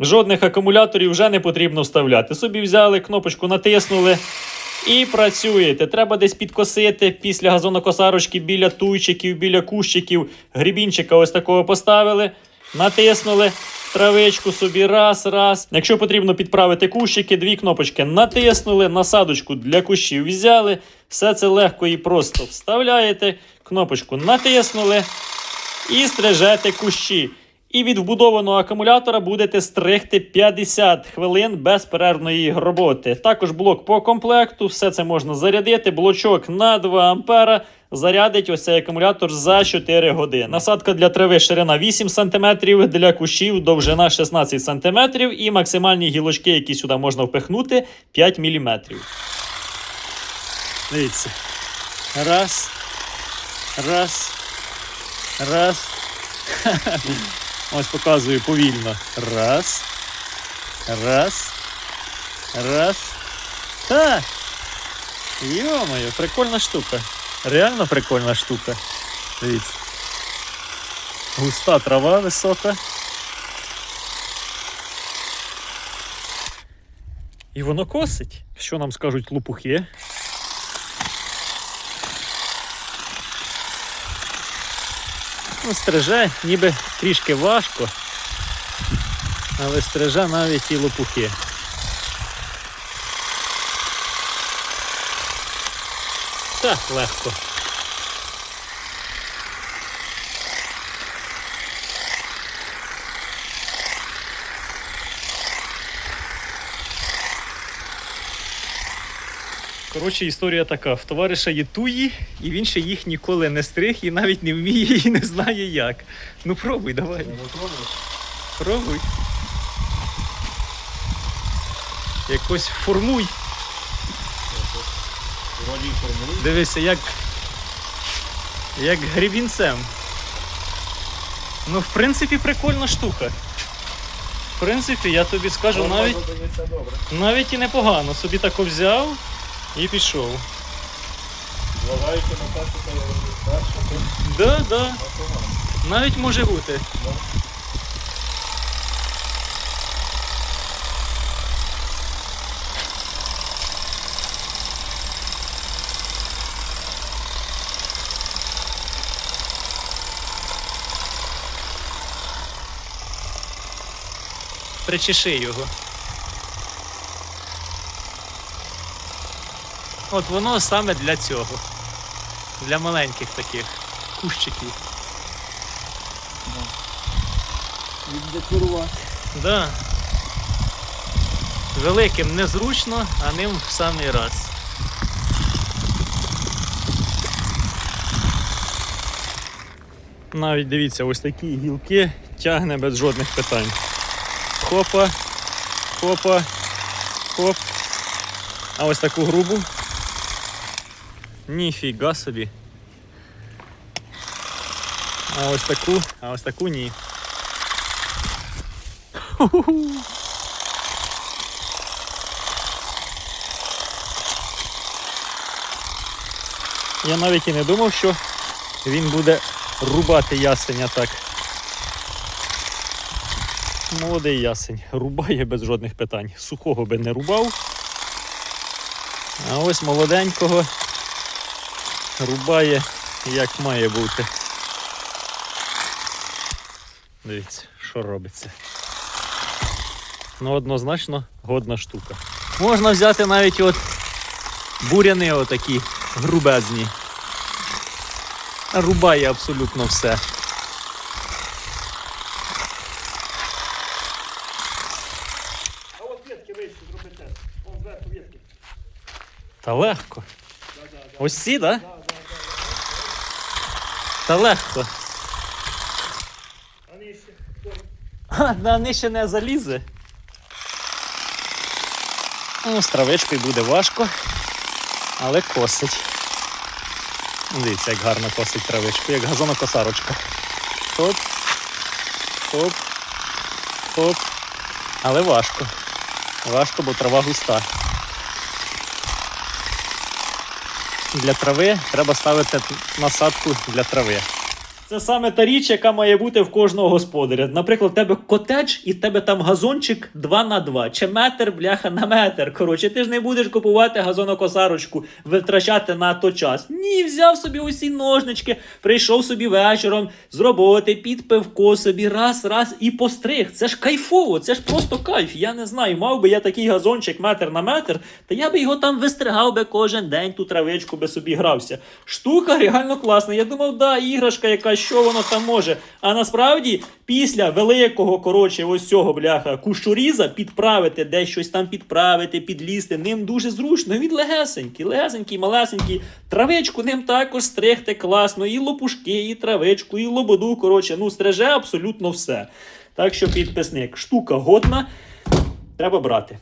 Жодних акумуляторів вже не потрібно вставляти. Собі взяли, кнопочку натиснули і працюєте. Треба десь підкосити після газонокосарочки біля туйчиків, біля кущиків, грібінчика ось такого поставили, натиснули. Травичку собі раз, раз. Якщо потрібно підправити кущики, дві кнопочки натиснули, насадочку для кущів взяли. Все це легко і просто вставляєте, кнопочку натиснули і стрижете кущі. І від вбудованого акумулятора будете стригти 50 хвилин безперервної роботи. Також блок по комплекту, все це можна зарядити. Блочок на 2 ампера зарядить ось цей акумулятор за 4 години. Насадка для трави ширина 8 см, для кущів довжина 16 см і максимальні гілочки, які сюди можна впихнути, 5 мм. Дивіться. Раз. Раз. Раз. Ось показую повільно. Раз. Раз. Раз. Так. Йо-моє, прикольна штука. Реально прикольна штука. Дивіться. Густа трава висока. І воно косить. Що нам скажуть лопухи? Ну, стриже ніби трішки важко, але стриже навіть і лопухи. Так, легко. Коротше, історія така: в товариша є туї, і він ще їх ніколи не стриг і навіть не вміє і не знає як. Ну пробуй, давай. Пробуй. Якось формуй. Вроді. Дивися, як. Як грібінцем. Ну, в принципі, прикольна штука. В принципі, я тобі скажу, навіть, навіть і непогано. Собі тако взяв і пішов. Зважаючи на те, що перше, то Да, да. Навіть може бути. Причеши його. От воно саме для цього. Для маленьких таких кущиків. Віддекорувати. Да. Великим незручно, а ним в самий раз. Навіть дивіться, ось такі гілки тягне без жодних питань. Хопа, хопа, хоп. А ось таку грубу. Ніфіга собі. А ось таку, а ось таку ні. Я навіть і не думав, що він буде рубати ясеня так. Молодий ясень. Рубає без жодних питань. Сухого би не рубав. А ось молоденького рубає як має бути. Дивіться, що робиться. Ну, однозначно годна штука. Можна взяти навіть от буряни отакі грубезні. Рубає абсолютно все. А от ветки вище зробите. Вон зверху ветки. Та легко. Ось ці, так? Да? Та легко. На нижче не залізе. Ну, з травичкою буде важко, але косить. Ну, Дивіться, як гарно косить травичку, як газонокосарочка. Хоп, хоп, хоп. Але важко. Важко, бо трава густа. Для трави треба ставити насадку для трави. Це саме та річ, яка має бути в кожного господаря. Наприклад, в тебе котедж і в тебе там газончик 2 на 2 чи метр, бляха, на метр. Коротше, ти ж не будеш купувати газонокосарочку, витрачати на то час. Ні, взяв собі усі ножнички, прийшов собі вечором з роботи, під пивко собі раз, раз і постриг. Це ж кайфово, це ж просто кайф. Я не знаю, мав би я такий газончик метр на метр, та я би його там вистригав би кожен день, ту травичку би собі грався. Штука реально класна. Я думав, да, іграшка яка, що воно там може. А насправді, після великого, коротше, ось цього бляха кущуріза підправити, десь щось там підправити, підлізти. Ним дуже зручно. Він легесенький, легесенький, малесенький. Травичку ним також стригти класно. І лопушки, і травичку, і лободу. Коротше, ну стриже абсолютно все. Так що підписник, штука годна, треба брати.